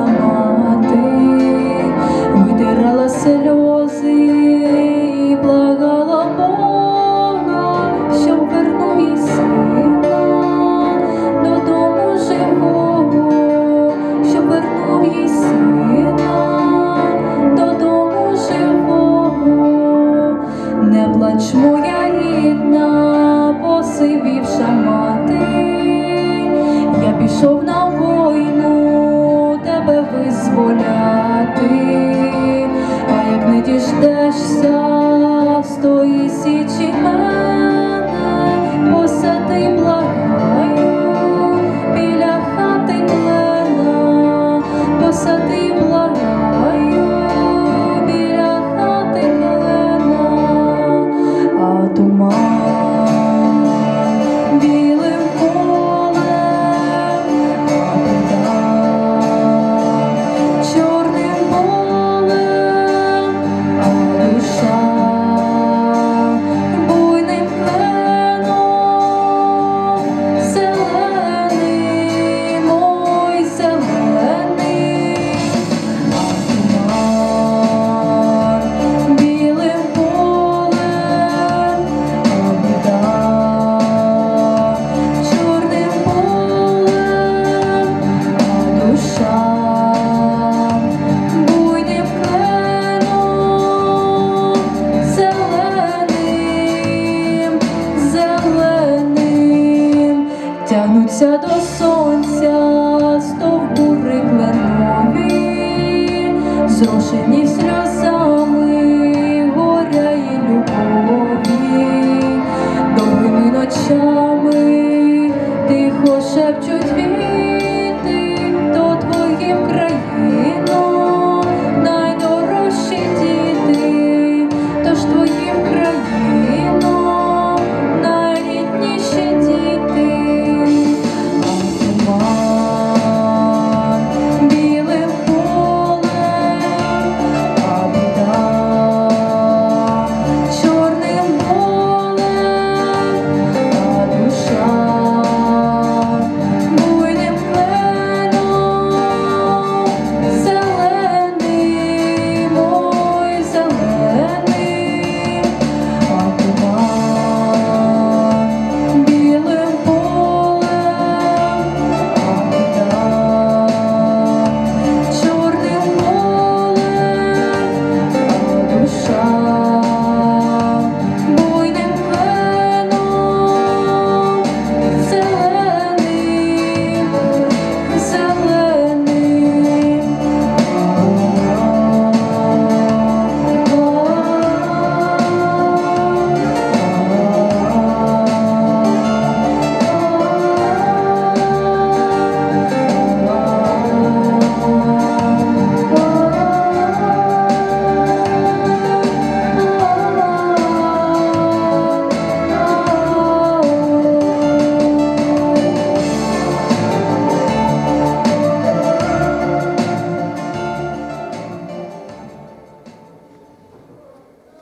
Oh. Торкнувся до сонця стовбури кленові, зрошені сльозами горя і любові, довгими ночами тихо шепчу.